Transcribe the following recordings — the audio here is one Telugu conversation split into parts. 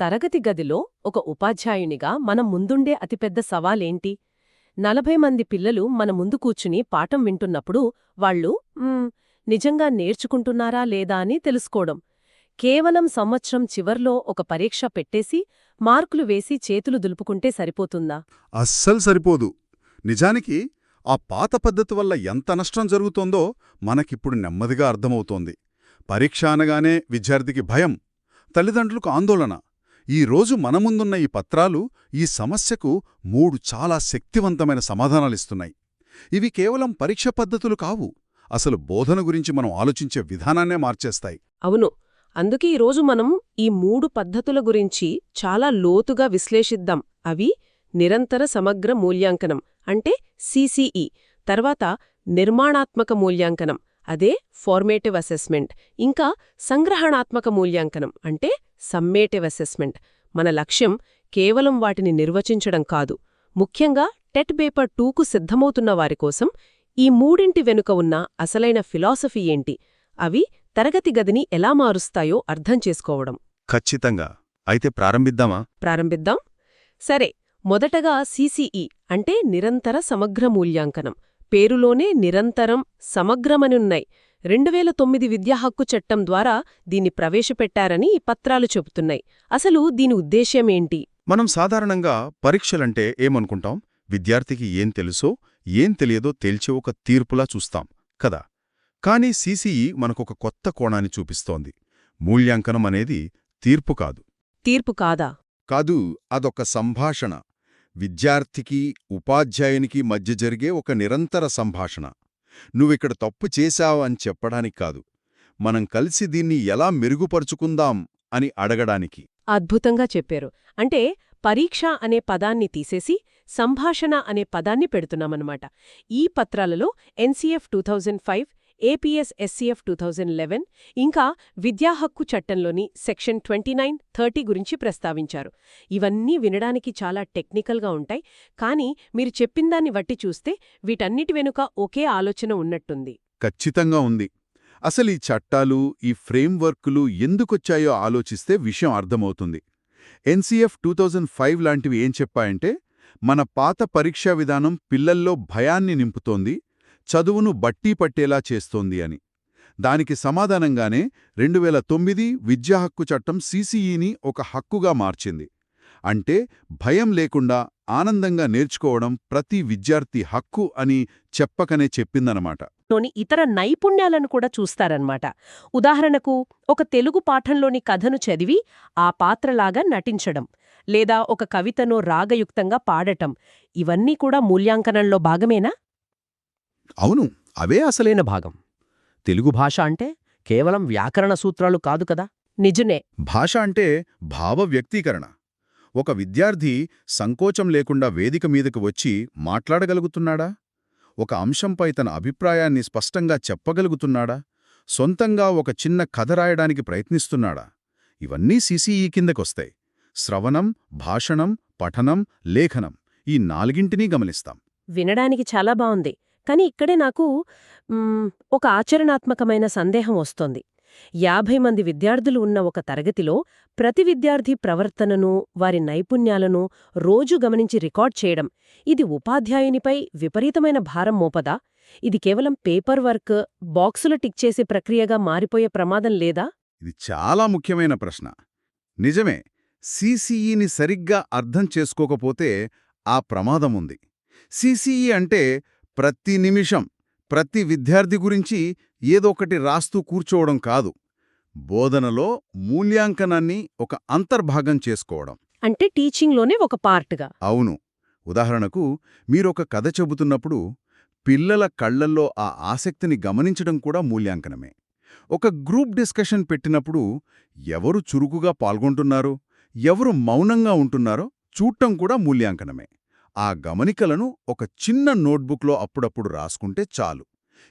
తరగతి గదిలో ఒక ఉపాధ్యాయునిగా మనం ముందుండే అతిపెద్ద సవాలేంటి? నలభై మంది పిల్లలు మన ముందు కూర్చుని పాఠం వింటున్నప్పుడు వాళ్ళు నిజంగా నేర్చుకుంటున్నారా లేదా? అని తెలుసుకోవడం. కేవలం సంవత్సరం చివర్లో ఒక పరీక్ష పెట్టేసి మార్కులు వేసి చేతులు దులుపుకుంటే సరిపోతుందా? అస్సలు సరిపోదు. నిజానికి ఆ పాత పద్ధతి వల్ల ఎంత నష్టం జరుగుతోందో మనకిప్పుడు నెమ్మదిగా అర్థమవుతోంది. పరీక్ష అనగానే విద్యార్థికి భయం తల్లిదండ్రులకు ఆందోళన. ఈ రోజు మన ముందున్న ఈ పత్రాలు ఈ సమస్యకు మూడు చాలా శక్తివంతమైన సమాధానాలిస్తున్నాయి. ఇవి కేవలం పరీక్ష పద్ధతులు కావు అసలు బోధన గురించి మనం ఆలోచించే విధానాన్నే మార్చేస్తాయి. అవును అందుకే ఈరోజు మనం ఈ మూడు పద్ధతుల గురించి చాలా లోతుగా విశ్లేషిద్దాం. అవి నిరంతర సమగ్ర మూల్యాంకనం అంటే సిసిఈ తర్వాత నిర్మాణాత్మక మూల్యాంకనం అదే ఫార్మేటివ్ అసెస్మెంట్ ఇంకా సంగ్రహణాత్మక మూల్యాంకనం అంటే సమ్మేటివ్ అసెస్మెంట్. మన లక్ష్యం కేవలం వాటిని నిర్వచించడం కాదు. ముఖ్యంగా టెట్ పేపర్ టూకు సిద్ధమవుతున్న వారి కోసం ఈ మూడింటి వెనుక ఉన్న అసలైన ఫిలాసఫీ ఏంటి? అవి తరగతి గదిని ఎలా మారుస్తాయో అర్థం చేసుకోవడం. ఖచ్చితంగా. అయితే ప్రారంభిద్దామా? ప్రారంభిద్దాం. సరే మొదటగా సిసిఈ అంటే నిరంతర సమగ్ర మూల్యాంకనం. పేరులోనే నిరంతరం సమగ్రమనున్నాయి. రెండు వేల తొమ్మిది విద్యా హక్కు చట్టం ద్వారా దీన్ని ప్రవేశపెట్టారని ఈ పత్రాలు చెబుతున్నాయి. అసలు దీని ఉద్దేశ్యమేంటి మనం సాధారణంగా పరీక్షలంటే ఏమనుకుంటాం? విద్యార్థికి ఏం తెలుసో ఏం తెలియదో తేల్చే ఒక తీర్పులా చూస్తాం కదా? కానీ సీసీఈ మనకొక కొత్త కోణాన్ని చూపిస్తోంది. మూల్యాంకనం అనేది తీర్పు కాదు. తీర్పు కాదా? కాదు అదొక సంభాషణ. విద్యార్థికి ఉపాధ్యాయునికి మధ్య జరిగే ఒక నిరంతర సంభాషణ. నువ్విక్కడ తప్పు చేశావు అని చెప్పడానికి కాదు. మనం కలిసి దీన్ని ఎలా మెరుగుపరుచుకుందాం అని అడగడానికి. అద్భుతంగా చెప్పారు. అంటే పరీక్ష అనే పదాన్ని తీసేసి సంభాషణ అనే పదాన్ని పెడుతున్నామన్నమాట. ఈ పత్రాలలో NCF two thousand five APS SCF two thousand eleven ఇంకా విద్యా హక్కు చట్టంలోని సెక్షన్ ట్వంటీ నైన్ థర్టీ గురించి ప్రస్తావించారు. ఇవన్నీ వినడానికి చాలా టెక్నికల్గా ఉంటాయి కానీ మీరు చెప్పిందాన్ని వట్టి చూస్తే వీటన్నిటి వెనుక ఒకే ఆలోచన ఉన్నట్టుంది. ఖచ్చితంగా ఉంది. అసలు ఈ చట్టాలు ఈ ఫ్రేమ్వర్కులు ఎందుకొచ్చాయో ఆలోచిస్తే విషయం అర్థమవుతుంది. ఎన్సీఎఫ్ టూ థౌజండ్ ఫైవ్ లాంటివి ఏం చెప్పాయంటే మన పాత పరీక్షా విధానం పిల్లల్లో భయాన్ని నింపుతోంది చదువును బట్టీ పట్టేలా చేస్తోంది అని. దానికి సమాధానంగానే రెండు వేల తొమ్మిది విద్యా హక్కు చట్టం సీసీఈని ఒక హక్కుగా మార్చింది. అంటే భయం లేకుండా ఆనందంగా నేర్చుకోవడం ప్రతి విద్యార్థి హక్కు అని చెప్పకనే చెప్పిందనమాట. లోని ఇతర నైపుణ్యాలను కూడా చూస్తారన్నమాట ఉదాహరణకు ఒక తెలుగు పాఠంలోని కథను చదివి ఆ పాత్రలాగా నటించడం లేదా ఒక కవితను రాగయుక్తంగా పాడటం ఇవన్నీ కూడా మూల్యాంకనంలో భాగమేనా? అవును. అవే అసలైన భాగం. తెలుగు భాష అంటే కేవలం వ్యాకరణ సూత్రాలు కాదు కదా? నిజమే. భాష అంటే భావ వ్యక్తీకరణ. ఒక విద్యార్థి సంకోచం లేకుండా వేదిక మీదకు వచ్చి మాట్లాడగలుగుతున్నాడా? ఒక అంశంపై తన అభిప్రాయాన్ని స్పష్టంగా చెప్పగలుగుతున్నాడా? సొంతంగా ఒక చిన్న కథ రాయడానికి ప్రయత్నిస్తున్నాడా? ఇవన్నీ సిసిఈ కిందకొస్తాయి. శ్రవణం భాషణం పఠనం లేఖనం ఈ నాలుగింటినీ గమనిస్తాం. వినడానికి చాలా బావుంది. కానీ ఇక్కడే నాకు ఒక ఆచరణాత్మకమైన సందేహం వస్తోంది. యాభై మంది విద్యార్థులు ఉన్న ఒక తరగతిలో ప్రతి విద్యార్థి ప్రవర్తనను వారి నైపుణ్యాలను రోజు గమనించి రికార్డ్ చేయడం ఇది ఉపాధ్యాయునిపై విపరీతమైన భారం మోపదా? ఇది కేవలం పేపర్ వర్క్ బాక్సులు టిక్ చేసే ప్రక్రియగా మారిపోయే ప్రమాదం లేదా? ఇది చాలా ముఖ్యమైన ప్రశ్న. నిజమే సిసిఈని సరిగ్గా అర్థం చేసుకోకపోతే ఆ ప్రమాదముంది సీసీఈ అంటే ప్రతి నిమిషం ప్రతి విద్యార్థి గురించి ఏదొకటి రాస్తూ కూర్చోవడం కాదు. బోధనలో మూల్యాంకనాన్ని ఒక అంతర్భాగం చేసుకోవడం. అంటే టీచింగ్లోనే ఒక పార్ట్గా. అవును. ఉదాహరణకు మీరొక కథ చెబుతున్నప్పుడు పిల్లల కళ్ళల్లో ఆ ఆసక్తిని గమనించడం కూడా మూల్యాంకనమే. ఒక గ్రూప్ డిస్కషన్ పెట్టినప్పుడు ఎవరు చురుకుగా పాల్గొంటున్నారో ఎవరు మౌనంగా ఉంటున్నారో చూడటం కూడా మూల్యాంకనమే. ఆ గమనికలను ఒక చిన్న నోట్బుక్లో అప్పుడప్పుడు రాసుకుంటే చాలు.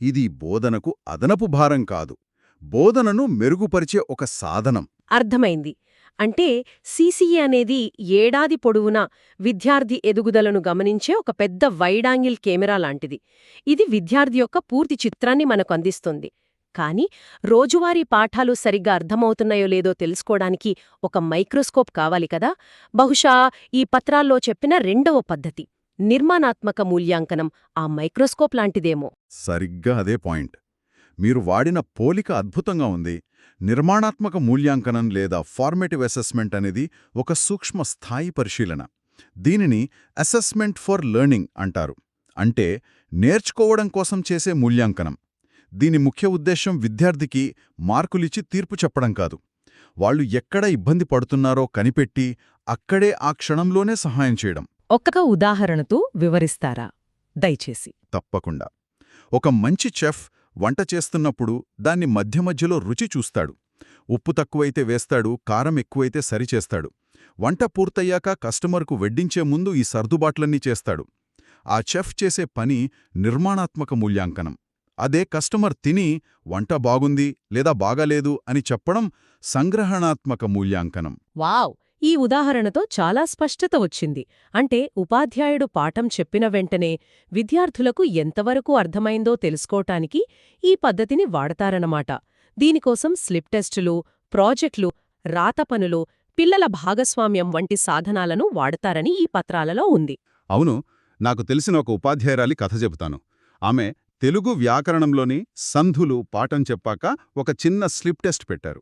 ఇది బోధనకు అదనపు భారం కాదు. బోధనను మెరుగుపరిచే ఒక సాధనం. అర్థమైంది. అంటే సీసీఏ అనేది ఏడాది పొడవునా విద్యార్థి ఎదుగుదలను గమనించే ఒక పెద్ద వైడాంగిల్ కెమెరా లాంటిది. ఇది విద్యార్థి యొక్క పూర్తి చిత్రాన్ని మనకు అందిస్తుంది. కానీ రోజువారీ పాఠాలు సరిగ్గా అర్థమవుతున్నాయో లేదో తెలుసుకోవడానికి ఒక మైక్రోస్కోప్ కావాలి కదా. బహుశా ఈ పత్రాల్లో చెప్పిన రెండవ పద్ధతి నిర్మాణాత్మక మూల్యాంకనం ఆ మైక్రోస్కోప్ లాంటిదేమో. సరిగ్గా అదే పాయింట్. మీరు వాడిన పోలిక అద్భుతంగా ఉంది. నిర్మాణాత్మక మూల్యాంకనం లేదా ఫార్మేటివ్ అసెస్మెంట్ అనేది ఒక సూక్ష్మ స్థాయి పరిశీలన. దీనిని అసెస్మెంట్ ఫర్ లెర్నింగ్ అంటారు. అంటే నేర్చుకోవడం కోసం చేసే మూల్యాంకనం. దీని ముఖ్య ఉద్దేశం విద్యార్థికి మార్కులిచ్చి తీర్పు చెప్పడం కాదు. వాళ్ళు ఎక్కడ ఇబ్బంది పడుతున్నారో కనిపెట్టి అక్కడే ఆ క్షణంలోనే సహాయం చేయడం. ఒక్క ఉదాహరణతో వివరిస్తారా? దయచేసి. తప్పకుండా. ఒక మంచి చెఫ్ వంట చేస్తున్నప్పుడు దాన్ని మధ్య మధ్యలో రుచి చూస్తాడు. ఉప్పు తక్కువైతే వేస్తాడు కారం ఎక్కువైతే సరిచేస్తాడు. వంట పూర్తయ్యాక కస్టమర్కు వెడ్డించే ముందు ఈ సర్దుబాట్లన్నీ చేస్తాడు. ఆ చెఫ్ చేసే పని నిర్మాణాత్మక మూల్యాంకనం. అదే కస్టమర్ తిని వంట బాగుంది లేదా బాగాలేదు అని చెప్పడం సంగ్రహణాత్మక మూల్యాంకనం. వావ్! ఈ ఉదాహరణతో చాలా స్పష్టత వచ్చింది. అంటే ఉపాధ్యాయుడు పాఠం చెప్పిన వెంటనే విద్యార్థులకు ఎంతవరకు అర్థమైందో తెలుసుకోటానికి ఈ పద్ధతిని వాడతారన్నమాట. దీనికోసం స్లిప్ టెస్టులు ప్రాజెక్టులు రాత పనులు పిల్లల భాగస్వామ్యం వంటి సాధనాలను వాడతారని ఈ పత్రాలలో ఉంది. అవును నాకు తెలిసిన ఒక ఉపాధ్యాయురాలి కథ చెబుతాను. ఆమె తెలుగు వ్యాకరణంలోని సంధులు పాఠం చెప్పాక ఒక చిన్న స్లిప్ టెస్ట్ పెట్టారు.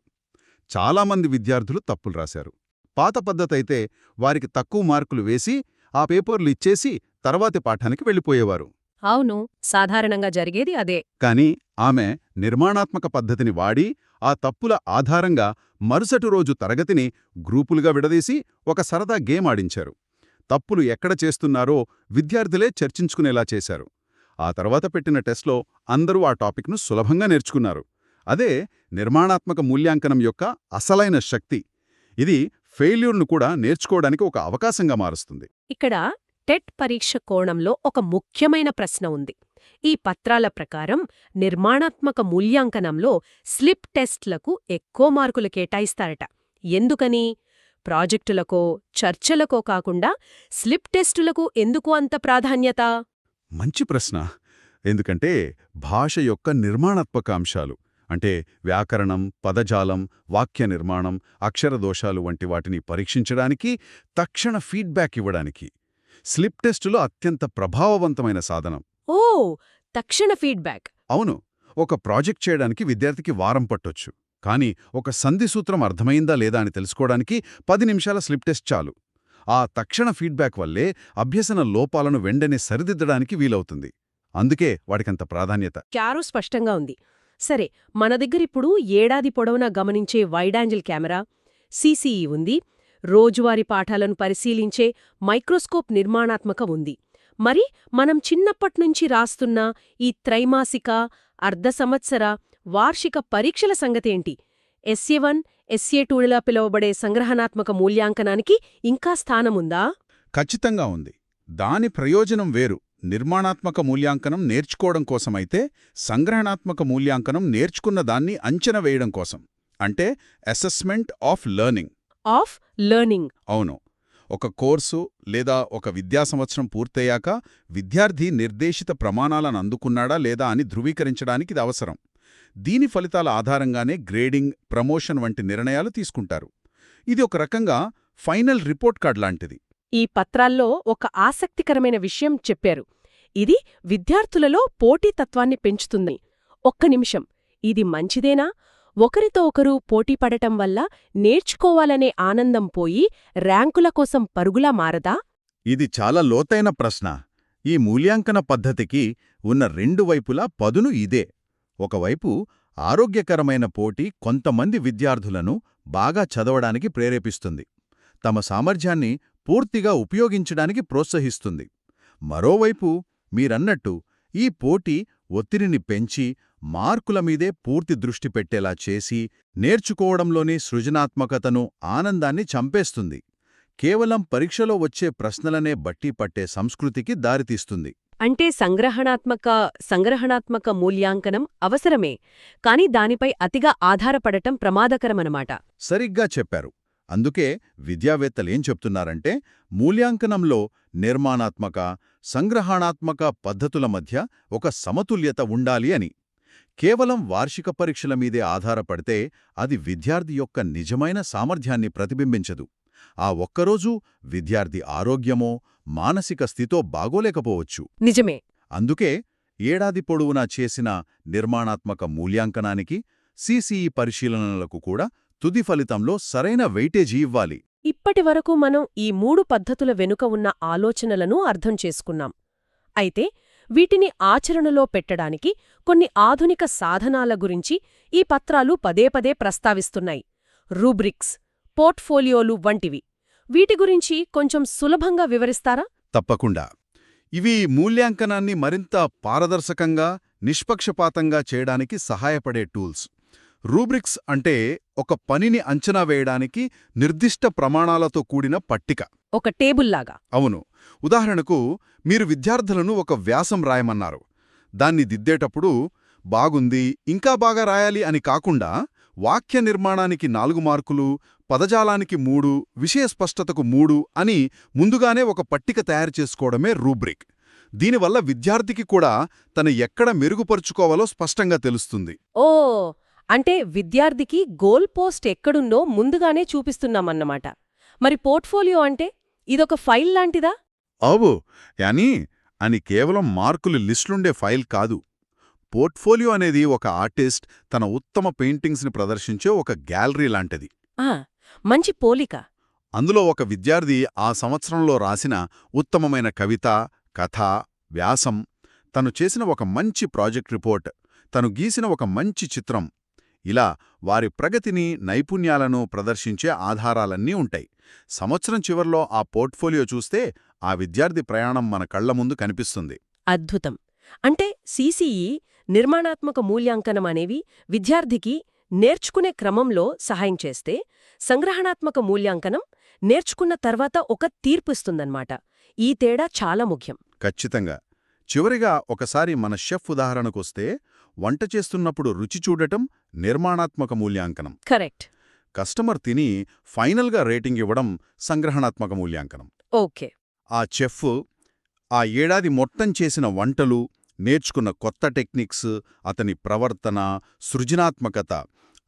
చాలామంది విద్యార్థులు తప్పులు రాశారు. పాత పద్ధతైతే వారికి తక్కువ మార్కులు వేసి ఆ పేపర్లు ఇచ్చేసి తర్వాతి పాఠానికి వెళ్ళిపోయేవారు. అవును సాధారణంగా జరిగేది అదే. కాని ఆమె నిర్మాణాత్మక పద్ధతిని వాడి ఆ తప్పుల ఆధారంగా మరుసటి రోజు తరగతిని గ్రూపులుగా విడదీసి ఒక సరదా గేమ్ ఆడించారు. తప్పులు ఎక్కడ చేస్తున్నారో విద్యార్థులే చర్చించుకునేలా చేశారు. ఆ తర్వాత పెట్టిన టెస్ట్లో అందరూ ఆ టాపిక్ను సులభంగా నేర్చుకున్నారు. అదే నిర్మాణాత్మక మూల్యాంకనం యొక్క అసలైన శక్తి. ఇది ఫెయిల్యూర్ను కూడా నేర్చుకోవడానికి ఒక అవకాశంగా మారుస్తుంది. ఇక్కడ టెట్ పరీక్ష కోణంలో ఒక ముఖ్యమైన ప్రశ్న ఉంది. ఈ పత్రాల ప్రకారం నిర్మాణాత్మక మూల్యాంకనంలో స్లిప్ టెస్ట్లకు ఎక్కువ మార్కులు కేటాయిస్తారట. ఎందుకని? ప్రాజెక్టులకో చర్చలకో కాకుండా స్లిప్ టెస్టులకు ఎందుకు అంత ప్రాధాన్యత? మంచి ప్రశ్న. ఎందుకంటే భాష యొక్క నిర్మాణాత్మక అంశాలు అంటే వ్యాకరణం పదజాలం వాక్య నిర్మాణం అక్షరదోషాలు వంటి వాటిని పరీక్షించడానికి తక్షణ ఫీడ్బ్యాక్ ఇవ్వడానికి స్లిప్ టెస్టులో అత్యంత ప్రభావవంతమైన సాధనం. ఓ! తక్షణ ఫీడ్బ్యాక్. అవును ఒక ప్రాజెక్ట్ చేయడానికి విద్యార్థికి వారం పట్టొచ్చు. కానీ ఒక సంధి సూత్రం అర్థమైందా లేదా అని తెలుసుకోవడానికి పది నిమిషాల స్లిప్ టెస్ట్ చాలు. ఆ తక్షణ ఫీడ్బ్యాక్ వల్లే అభ్యసన లోపాలను వెంటనే సరిదిద్దడానికి వీలవుతుంది. అందుకే వాడికంత ప్రాధాన్యత. క్యారో స్పష్టంగా ఉంది. సరే మన దగ్గరిప్పుడు ఏడాది పొడవునా గమనించే వైడాంజిల్ కెమెరా సీసీఈ ఉంది రోజువారీ పాఠాలను పరిశీలించే మైక్రోస్కోప్ నిర్మాణాత్మక ఉంది. మరి మనం చిన్నప్పట్నుంచి రాస్తున్న ఈ త్రైమాసిక అర్ధ సంవత్సర వార్షిక పరీక్షల సంగతేంటి? ఎస్ఏ వన్ ఎస్ఏ టూలా పిలువబడే సంగ్రహణాత్మక మూల్యాంకనానికి ఇంకా స్థానముందా? ఖచ్చితంగా ఉంది. దాని ప్రయోజనం వేరు. నిర్మాణాత్మక మూల్యాంకనం నేర్చుకోవడం కోసమైతే సంగ్రహణాత్మక మూల్యాంకనం నేర్చుకున్న దాన్ని అంచనా వేయడం కోసం. అంటే assessment of learning. Of learning. అవును. ఒక కోర్సు లేదా ఒక విద్యా సంవత్సరం పూర్తయ్యాక విద్యార్థి నిర్దేశిత ప్రమాణాలను అందుకున్నాడా లేదా అని ధృవీకరించడానికి ఇది అవసరం. దీని ఫలితాల ఆధారంగానే గ్రేడింగ్ ప్రమోషన్ వంటి నిర్ణయాలు తీసుకుంటారు. ఇది ఒక రకంగా ఫైనల్ రిపోర్ట్ కార్డ్ లాంటిది. ఈ పత్రాల్లో ఒక ఆసక్తికరమైన విషయం చెప్పారు. ఇది విద్యార్థులలో పోటీతత్వాన్ని పెంచుతుంది. ఒక్క నిమిషం. ఇది మంచిదేనా? ఒకరితో ఒకరు పోటీపడటం వల్ల నేర్చుకోవాలనే ఆనందం పోయి ర్యాంకుల కోసం పరుగులా మారదా? ఇది చాలా లోతైన ప్రశ్న. ఈ మూల్యాంకన పద్ధతికి ఉన్న రెండు వైపులా పదును ఇదే. ఒకవైపు ఆరోగ్యకరమైన పోటీ కొంతమంది విద్యార్థులను బాగా చదవడానికి ప్రేరేపిస్తుంది. తమ సామర్థ్యాన్ని పూర్తిగా ఉపయోగించడానికి ప్రోత్సహిస్తుంది. మరోవైపు మీరన్నట్టు ఈ పోటీ ఒత్తిడిని పెంచి మార్కుల మీదే పూర్తి దృష్టి పెట్టేలా చేసి నేర్చుకోవడంలోని సృజనాత్మకతను ఆనందాన్ని చంపేస్తుంది. కేవలం పరీక్షలో వచ్చే ప్రశ్నలనే బట్టి పట్టే సంస్కృతికి దారితీస్తుంది. అంటే సంగ్రహణాత్మక సంగ్రహణాత్మక మూల్యాంకనం అవసరమే కాని దానిపై అతిగా ఆధారపడటం ప్రమాదకరమనమాట. సరిగ్గా చెప్పారు. అందుకే విద్యావేత్తలేం చెప్తున్నారంటే మూల్యాంకనంలో నిర్మాణాత్మక సంగ్రహణాత్మక పద్ధతుల మధ్య ఒక సమతుల్యత ఉండాలి అని. కేవలం వార్షిక పరీక్షల మీదే ఆధారపడితే అది విద్యార్థి యొక్క నిజమైన సామర్థ్యాన్ని ప్రతిబింబించదు. ఆ ఒక్కరోజు విద్యార్థి ఆరోగ్యమో మానసిక స్థితో బాగోలేకపోవచ్చు. నిజమే. అందుకే ఏడాది పొడవునా చేసిన నిర్మాణాత్మక మూల్యాంకనానికి సిసిఈ పరిశీలనలకు కూడా తుది ఫలితంలో సరైన వెయిటేజీ ఇవ్వాలి. ఇప్పటి వరకు మనం ఈ మూడు పద్ధతుల వెనుక ఉన్న ఆలోచనలను అర్థం చేసుకున్నాం. అయితే వీటిని ఆచరణలో పెట్టడానికి కొన్ని ఆధునిక సాధనాల గురించి ఈ పత్రాలు పదే పదే ప్రస్తావిస్తున్నాయి. రూబ్రిక్స్ పోర్ట్ఫోలియోలు వంటివి. వీటి గురించి కొంచెం సులభంగా వివరిస్తారా? తప్పకుండా. ఇవి మూల్యాంకనాన్ని మరింత పారదర్శకంగా నిష్పక్షపాతంగా చేయడానికి సహాయపడే టూల్స్. రూబ్రిక్స్ అంటే ఒక పనిని అంచనా వేయడానికి నిర్దిష్ట ప్రమాణాలతో కూడిన పట్టిక. ఒక టేబుల్లాగా అవును. ఉదాహరణకు మీరు విద్యార్థులను ఒక వ్యాసం రాయమన్నారు. దాన్ని దిద్దేటప్పుడు బాగుంది ఇంకా బాగా రాయాలి అని కాకుండా వాక్య నిర్మాణానికి నాలుగు మార్కులు పదజాలానికి మూడు విషయ స్పష్టతకు మూడు అని ముందుగానే ఒక పట్టిక తయారు చేసుకోవడమే రూబ్రిక్. దీనివల్ల విద్యార్థికి కూడా తను ఎక్కడ మెరుగుపరుచుకోవాలో స్పష్టంగా తెలుస్తుంది. ఓ అంటే విద్యార్థికి గోల్ పోస్ట్ ఎక్కడుందో ముందుగానే చూపిస్తున్నామన్నమాట. మరి పోర్ట్ఫోలియో అంటే ఇదొక ఫైల్ లాంటిదా? అవు యానీ అని కేవలం మార్కులు లిస్టులుండే ఫైల్ కాదు. పోర్ట్ఫోలియో అనేది ఒక ఆర్టిస్ట్ తన ఉత్తమ పెయింటింగ్స్ని ప్రదర్శించే ఒక గ్యాలరీ లాంటిది. ఆ మంచి పోలిక. అందులో ఒక విద్యార్థి ఆ సంవత్సరంలో రాసిన ఉత్తమమైన కవిత కథ వ్యాసం. తను చేసిన ఒక మంచి ప్రాజెక్ట్ రిపోర్ట్. తను గీసిన ఒక మంచి చిత్రం. ఇలా వారి ప్రగతిని నైపుణ్యాలను ప్రదర్శించే ఆధారాలన్నీ ఉంటాయి. సంవత్సరం చివర్లో ఆ పోర్ట్ఫోలియో చూస్తే ఆ విద్యార్థి ప్రయాణం మన కళ్ళ ముందు కనిపిస్తుంది. అద్భుతం. అంటే సీసీఈ నిర్మాణాత్మక మూల్యాంకనం అనేవి విద్యార్థికి నేర్చుకునే క్రమంలో సహాయం చేస్తే సంగ్రహణాత్మక మూల్యాంకనం నేర్చుకున్న తర్వాత ఒక తీర్పు ఇస్తుందన్నమాట. ఈ తేడా చాలా ముఖ్యం. ఖచ్చితంగా. చివరిగా ఒకసారి మన షెఫ్ ఉదాహరణకొస్తే వంట చేస్తున్నప్పుడు రుచి చూడటం నిర్మాణాత్మక మూల్యాంకనం. కరెక్ట్. కస్టమర్ తిని ఫైనల్గా రేటింగ్ ఇవ్వడం సంగ్రహణాత్మక మూల్యాంకనం. ఓకే. ఆ చెఫ్ ఆ ఏడాది మొత్తం చేసిన వంటలు నేర్చుకున్న కొత్త టెక్నిక్స్ అతని ప్రవర్తన సృజనాత్మకత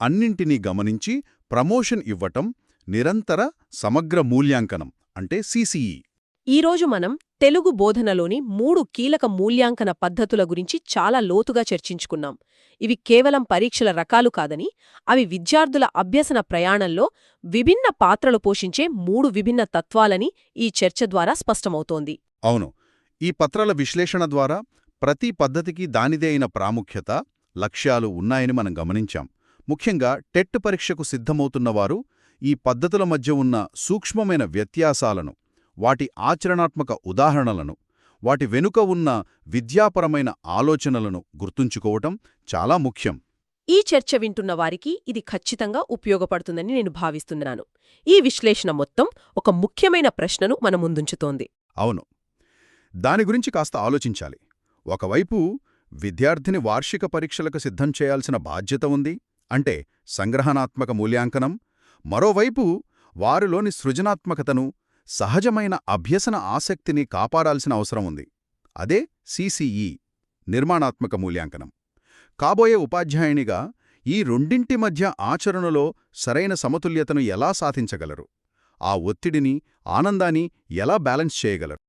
అన్నింటినీ గమనించి ప్రమోషన్ ఇవ్వటం నిరంతర సమగ్ర మూల్యాంకనం అంటే సిసిఈ. ఈరోజు మనం తెలుగు బోధనలోని మూడు కీలక మూల్యాంకన పద్ధతుల గురించి చాలా లోతుగా చర్చించుకున్నాం. ఇవి కేవలం పరీక్షల రకాలు కాదని అవి విద్యార్థుల అభ్యసన ప్రయాణంలో విభిన్న పాత్రలు పోషించే మూడు విభిన్న తత్వాలని ఈ చర్చ ద్వారా స్పష్టమవుతోంది. అవును. ఈ పత్రాల విశ్లేషణ ద్వారా ప్రతి పద్ధతికి దానిదే అయిన ప్రాముఖ్యత లక్ష్యాలు ఉన్నాయని మనం గమనించాం. ముఖ్యంగా టెట్ పరీక్షకు సిద్ధమవుతున్నవారు ఈ పద్ధతుల మధ్య ఉన్న సూక్ష్మమైన వ్యత్యాసాలను వాటి ఆచరణాత్మక ఉదాహరణలను వాటి వెనుక ఉన్న విద్యాపరమైన ఆలోచనలను గుర్తుంచుకోవటం చాలా ముఖ్యం. ఈ చర్చ వింటున్న వారికి ఇది ఖచ్చితంగా ఉపయోగపడుతుందని నేను భావిస్తున్నాను. ఈ విశ్లేషణ మొత్తం ఒక ముఖ్యమైన ప్రశ్నను మన ముందుంచుతోంది. అవును. దాని గురించి కాస్త ఆలోచించాలి. ఒకవైపు విద్యార్థిని వార్షిక పరీక్షలకు సిద్ధం చేయాల్సిన బాధ్యత ఉంది అంటే సంగ్రహణాత్మక మూల్యాంకనం. మరోవైపు వారిలోని సృజనాత్మకతను సహజమైన అభ్యసన ఆసక్తిని కాపాడాల్సిన అవసరం ఉంది. అదే సిసిఈ నిర్మాణాత్మక మూల్యాంకనం. కాబోయే ఉపాధ్యాయునిగా ఈ రెండింటి మధ్య ఆచరణలో సరైన సమతుల్యతను ఎలా సాధించగలరు? ఆ ఒత్తిడిని ఆనందాన్ని ఎలా బ్యాలెన్స్ చేయగలరు?